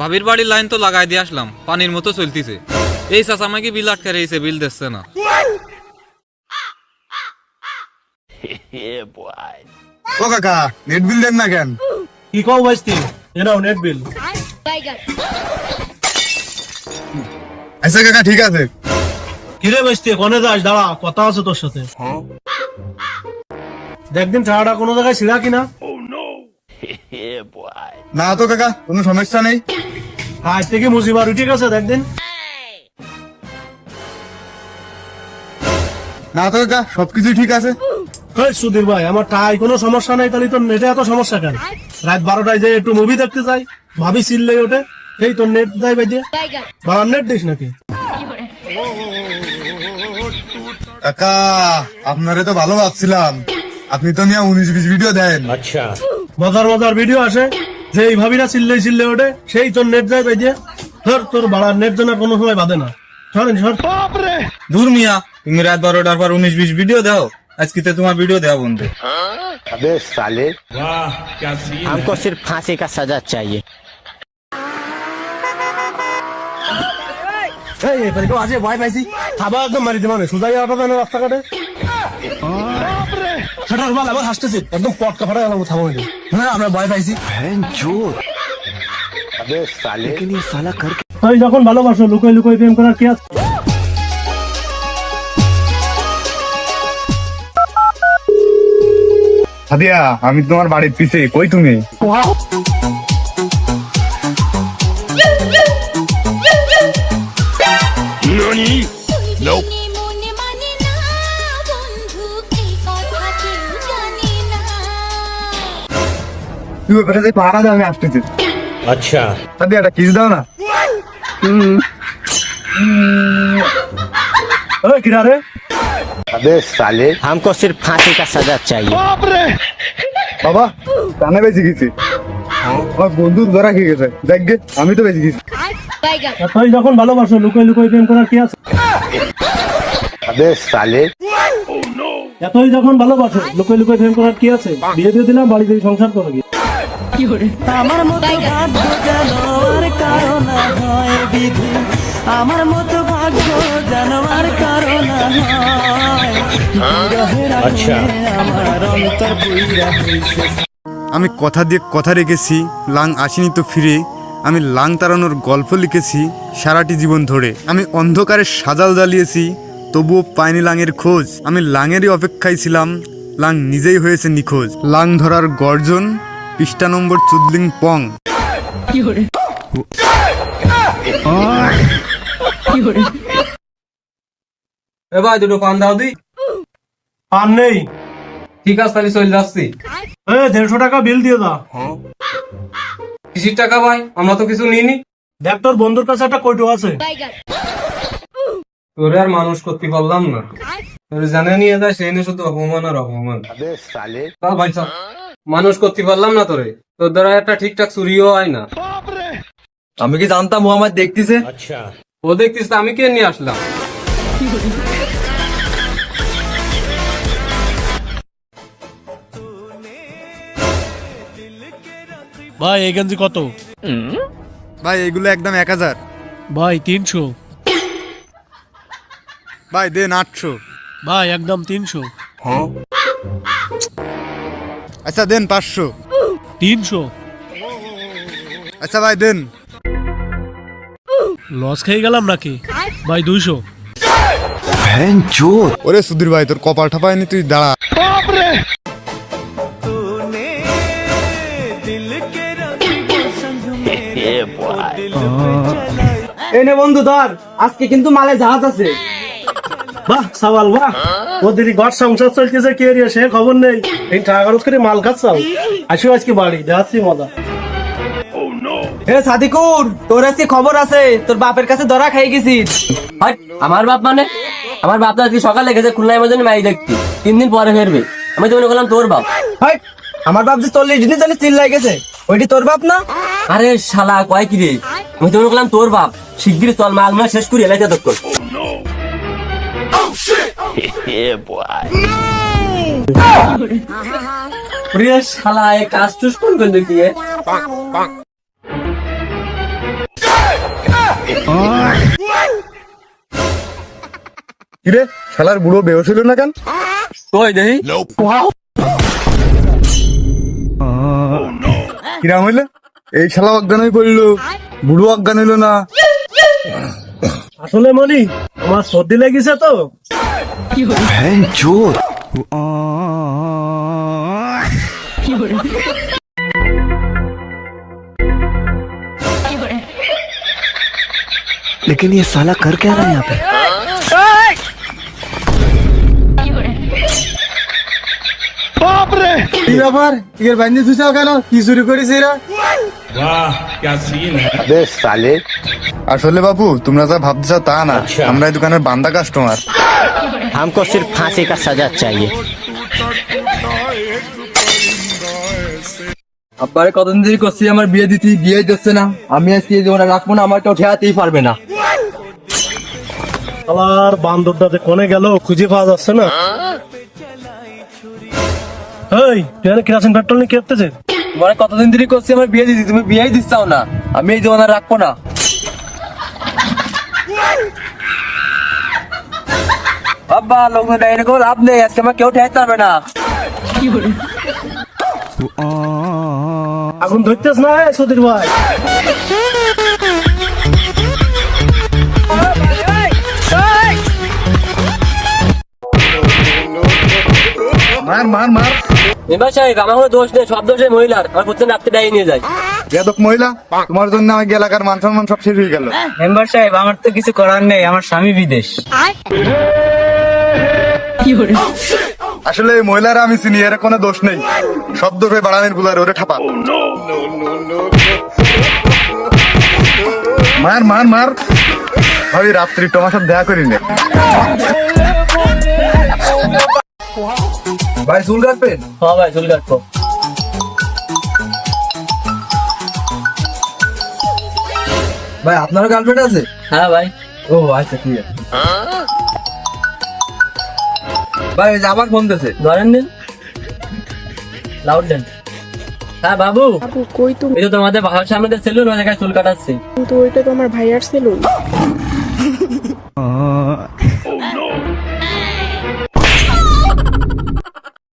ভাবির বাড়ির লাইন তো লাগাই দিয়ে আসলাম পানির মতো চলতিছে। এই চাচা আমাকে বিল আটকে রয়েছে বিল দিচ্ছে না। ও কাকা নেট বিল দেন না কেন? কি কও বাইস্তি এনাও নেট বিল আচ্ছা কাকা ঠিক আছে। কিরে বাইস্তি কনে যাস দাঁড়া কথা আছে তোর সাথে। দেখদিন কোনো জায়গায় কিনা? না তো কাকা কোনো সমস্যা নেই। আজ থেকে মুজিবার আছে দেখদিন না তো কাকা সবকিছু ঠিক আছে। এই সুধীর ভাই আমার টাই কোনো সমস্যা নাই তাহলে তোর নেটে এত সমস্যা কেন? রাত বারোটায় যে একটু মুভি দেখতে যাই ভাবি চিল্লে ওঠে। এই তোর নেট দেয় বাইদে Tiger. বাবার নেট দিস নাকি? কাকা আপনারে তো ভালো ভাবছিলাম। আপনি তো নিয়ে উনিশ বিশ ভিডিও দেন। আচ্ছা। মজার মজার ভিডিও আসে। যে এই ভাবিরা চিল্লে চিল্লে ওঠে সেই তোর নেট যায় বাইদে ধর তোর বাড়ার নেট জন্য কোনো সময় বাদে না সরেন সর দূর মিয়া তুমি রাত বারোটার পর উনিশ বিশ ভিডিও দাও আজকে তো তোমার ভিডিও দেওয়া বন্ধু अबे साले हमको सिर्फ फांसी का सजा चाहिए এই এবারে কেউ আছে ভয় পাইছি খাবার একদম মারি দিবা না সোজাই আটা দেন রাস্তাঘাটে ছোট রুমাল আবার হাসতেছে। একদম পটকা ফাটা গেল কথা বলে আমরা ভয় পাইছি। যখন ভালোবাসো লুকোই লুকাই প্রেম করার কি আছে? সাদিয়া আমি তোমার বাড়ির পিছে। কই তুমি? তুমি ওখানে যে পাহারা দাও আমি আসতেছি আচ্ছা সাদিয়া একটা কিস দাও না ওই কিরা রে अबे साले हमको सिर्फ फांसी का सजा चाहिए বাবা কানে বেশি গেছি আমার বন্ধু ধরা খেয়ে গেছে দেখ গে, আমি তো বেশি গেছি Tiger. তুই যখন ভালোবাসো লুকোই লুকোই প্রেম করার কি আছে अबे साले এতই যখন ভালোবাসো লুকোই লুকোই প্রেম করার কি আছে বিয়ে দিয়ে দিলাম বাড়িতে সংসার করো কি আমার মতো ভাগ্য যেন আর কারও না হয় বিধি। আমার মতো ভাগ্য যেন আর কারও না হয় আমার অন্তর পুইরা হইছে। আমি কথা দিয়ে কথা রেখেছি লাং আসেনি তো ফিরে। আমি লাং তাড়ানোর গল্প লিখেছি সারাটি জীবন ধরে। আমি অন্ধকারে সাজাল জ্বালিয়েছি তবুও পাইনি লাঙের খোঁজ। আমি লাঙেরই অপেক্ষায় ছিলাম লাং নিজেই হয়েছে নিখোঁজ। লাং ধরার গর্জন পৃষ্ঠা নম্বর চুদলিং পং। এ ভাই দুটো পান দাও দি। পান নেই। ঠিক আছে তাহলে চলে যাচ্ছি। দেড়শো টাকা বিল দিয়ে দা। কিসির টাকা ভাই? আমরা তো কিছু নিইনি। দেখ তোর বন্ধুর কাছে একটা কইটো আছে। তোরে আর মানুষ করতে পারলাম না। তোর জানে নিয়ে যায় সেই নিয়ে শুধু অপমান আর অপমান। তাহলে ভাই মানুষ করতে পারলাম না তোরে। তোর দ্বারা একটা ঠিকঠাক চুরিও হয় না। আমি কি জানতাম ও আমার দেখতেছে ও দেখতিস আমি কে নিয়ে আসলাম? ভাই এই গেঞ্জি কত? ভাই এগুলো একদম এক হাজার। ভাই তিনশো। ভাই দেন আটশো। ভাই একদম তিনশো। আচ্ছা দেন পাঁচশো তিনশো আচ্ছা ভাই দেন লস খেয়ে গেলাম নাকি ভাই দুইশো ওরে সুধীর ভাই তোর কপাল ঠাপায়নি তুই দাঁড়া এনে বন্ধু ধর আজকে কিন্তু মালে জাহাজ আছে বাহ সাওয়াল বাহ। ওদের ঘর সংসার চলতেছে কে রে সে খবর নেই। এই টাকা খরচ করে মাল খাচ্ছাও আসো আজকে বাড়ি দেখাচ্ছি মজা। এ সাদিকুর তোর আজকে খবর আছে তোর বাপের কাছে ধরা খাই গেছিস আমার বাপ মানে? আমার বাপ তো আজকে সকালে গেছে খুলনায় মধ্যে মাই দেখতে। তিন দিন পরে ফেরবে। আমি তো মনে করলাম তোর বাপ। আমার বাপ যে চল্লিশ দিনের জন্য চিল্লাই গেছে ওইটি তোর বাপ না? আরে শালা কয় কি রে? আমি তো মনে করলাম তোর বাপ। শিগগির চল মাল মাল শেষ করি এলাইতে তৎকর প্রিয় শালা এই কাজ টুস কোন কোন দিকে কিরে শালার বুড়ো বেহস হইল না কেন? কই দেখি কিরাম হইলে? এই শালা অজ্ঞান হয়ে পড়ল বুড়ো অজ্ঞান হইল না। আসলে মনি আমার সর্দি লেগেছে তো लेकिन ये साला कर क्या रहा है यहाँ पे কি ব্যাপার এর বান্ধি তুই কেন কি চুরি করেছে এরা अबे साले আসলে বাবু তোমরা যা ভাবতেছ তা না আমরা এই দোকানের বান্দা কাস্টমার हमको सिर्फ फांसी का सजा चाहिए আব্বারে কতদিন ধরে করছি আমার বিয়ে দিতে বিয়ে দিচ্ছে না আমি আজকে এই জীবনে রাখবো না আমার কেউ ঠেয়াতেই পারবে না আমার বান্দরটাতে কোনে গেল খুঁজে পাওয়া যাচ্ছে না এই তুই এখানে কেরাসিন পেট্রোল নিয়ে কেটতেছে তোমার কতদিন ধরে করছি আমার বিয়ে দিতে তুমি বিয়েই দিচ্ছাও না। আমি এই জীবনে রাখব না। আব্বা লোক ডাইনে কো লাভ নেই আজকে আমার কেউ পারবে না। আগুন ধরতেছ না এই ভাই? মার মার মার। মেম্বার সাহেব আমার কোনো দোষ নেই সব দোষে মহিলার। আমার প্রত্যেক রাত্রে ডাই নিয়ে যায়। বেদক মহিলা তোমার জন্য আমার এলাকার মান সম্মান সব শেষ হয়ে গেল। মেম্বার সাহেব আমার তো কিছু করার নেই আমার স্বামী বিদেশ। আসলে এই মহিলারা আমি চিনি এর কোনো দোষ নেই। সব দোষ ওই বাড়ানিরগুলার ওরে ঠাপা। মার মার মার। ভাবি রাত্রি তোমার সাথে দেখা করি নে ভাই চুল কাটবেন? হ্যাঁ ভাই চুল কাটবো। ভাই আপনারও গার্লফ্রেন্ড আছে? হ্যাঁ ভাই। ও আচ্ছা ঠিক আছে। ভাই ওই যে আবার ফোন দিয়েছে ধরেন দিন। লাউড দেন। হ্যাঁ বাবু। আপু কই তুমি? এই তো তোমাদের বাসার সামনে যে সেলুন ওই জায়গায় চুল কাটাচ্ছি। কিন্তু ওইটা তো আমার ভাইয়ার সেলুন